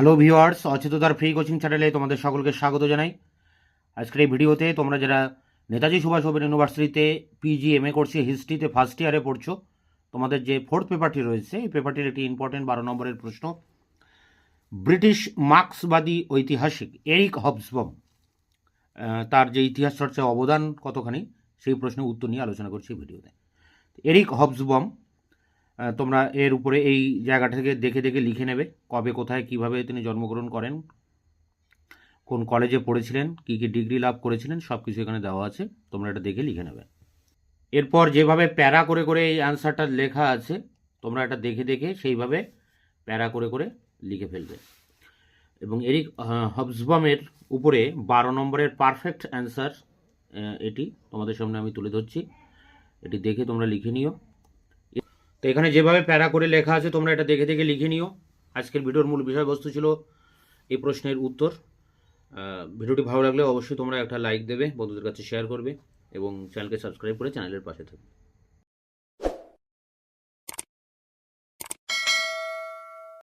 Hello viewers অচেততার free coaching চ্যানেলে তোমাদের সকলকে স্বাগত জানাই। আজকের এই ভিডিওতে তোমরা যারা নেতাজি সুভাষ ওপেন ইউনিভার্সিটিতে পিজি এম এ করছে হিস্ট্রিতে ফার্স্ট ইয়ারে পড়ছো, তোমাদের যে ফোর্থ পেপারটি রয়েছে, এই পেপারটির একটি ইম্পর্টেন্ট বারো নম্বরের প্রশ্ন। ব্রিটিশ মার্ক্সবাদী ঐতিহাসিক এরিক হবসবম তার যে ইতিহাস চর্চায় অবদান কতখানি, সেই প্রশ্নের উত্তর নিয়ে আলোচনা করছি ভিডিওতে। এরিক হবসবম তোমরা এর উপরে এই জায়গাটা থেকে দেখে দেখে লিখে নেবে কবে কোথায় কীভাবে তিনি জন্মগ্রহণ করেন, কোন কলেজে পড়েছিলেন, কী কী ডিগ্রি লাভ করেছিলেন সব কিছু এখানে দেওয়া আছে। তোমরা এটা দেখে লিখে নেবে। এরপর যেভাবে প্যারা করে করে এই অ্যান্সারটা লেখা আছে, তোমরা এটা দেখে দেখে সেইভাবে প্যারা করে করে লিখে ফেলবে। এবং এরিক হবসবামের উপরে বারো নম্বরের পারফেক্ট অ্যান্সার এটি তোমাদের সামনে আমি তুলে ধরছি। এটি দেখে তোমরা লিখে নিও। তো এখানে যেভাবে প্যারা করে লেখা আছে, তোমরা এটা দেখে দেখে লিখে নিও। আজকের ভিডিওর মূল বিষয়বস্তু ছিল এই প্রশ্নের উত্তর। ভিডিওটি ভালো লাগলে অবশ্যই তোমরা একটা লাইক দেবে, বন্ধুদের কাছে শেয়ার করবে এবং চ্যানেলকে সাবস্ক্রাইব করে চ্যানেলের পাশে থাকবে।